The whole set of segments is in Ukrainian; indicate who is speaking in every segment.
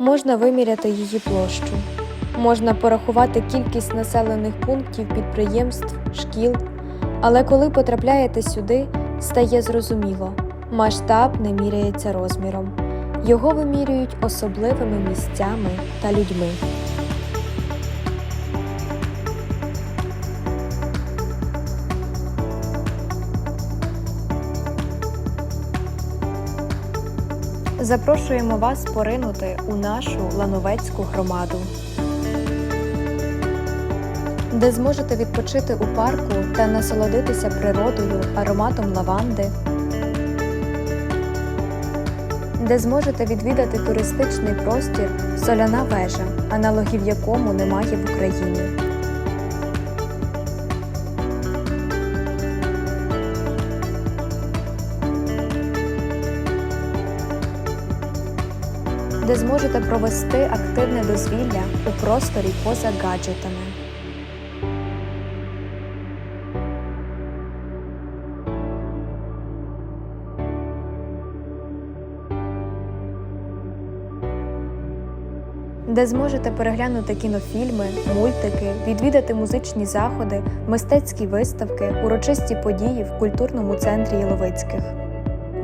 Speaker 1: Можна виміряти її площу, можна порахувати кількість населених пунктів, підприємств, шкіл. Але коли потрапляєте сюди, стає зрозуміло, масштаб не міряється розміром. Його вимірюють особливими місцями та людьми. Запрошуємо вас поринути у нашу лановецьку громаду, де зможете відпочити у парку та насолодитися природою, ароматом лаванди, де зможете відвідати туристичний простір Соляна вежа, аналогів якому немає в Україні. Де зможете провести активне дозвілля у просторі поза гаджетами. Де зможете переглянути кінофільми, мультики, відвідати музичні заходи, мистецькі виставки, урочисті події в культурному центрі Єловицьких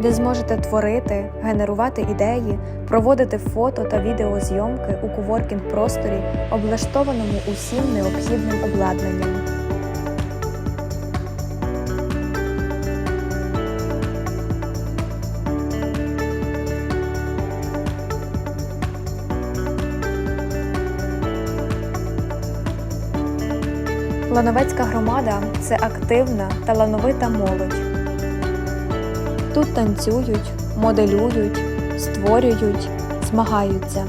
Speaker 1: де зможете творити, генерувати ідеї, проводити фото та відеозйомки у коворкінг просторі, облаштованому усім необхідним обладнанням. Лановецька громада це активна, талановита молодь. Тут танцюють, моделюють, створюють, змагаються.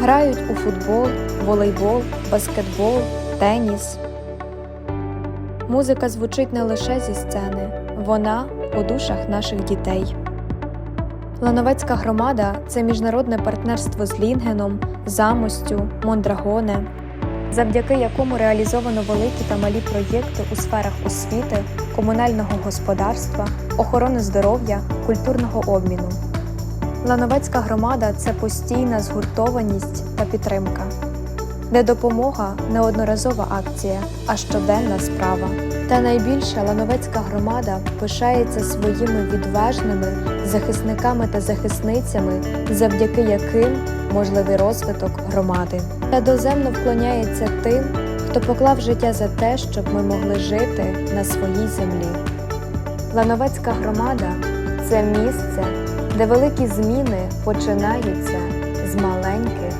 Speaker 1: Грають у футбол, волейбол, баскетбол, теніс. Музика звучить не лише зі сцени, вона у душах наших дітей. Лановецька громада це міжнародне партнерство з Лінгеном, Замостю, Мондрагоне, завдяки якому реалізовано великі та малі проєкти у сферах освіти, комунального господарства, охорони здоров'я, культурного обміну. Лановецька громада це постійна згуртованість та підтримка, де допомога не одноразова акція, а щоденна справа. Та найбільше Лановецька громада пишається своїми відважними захисниками та захисницями, завдяки яким можливий розвиток громади. Та доземно вклоняється тим, хто поклав життя за те, щоб ми могли жити на своїй землі. Лановецька громада це місце, де великі зміни починаються з маленьких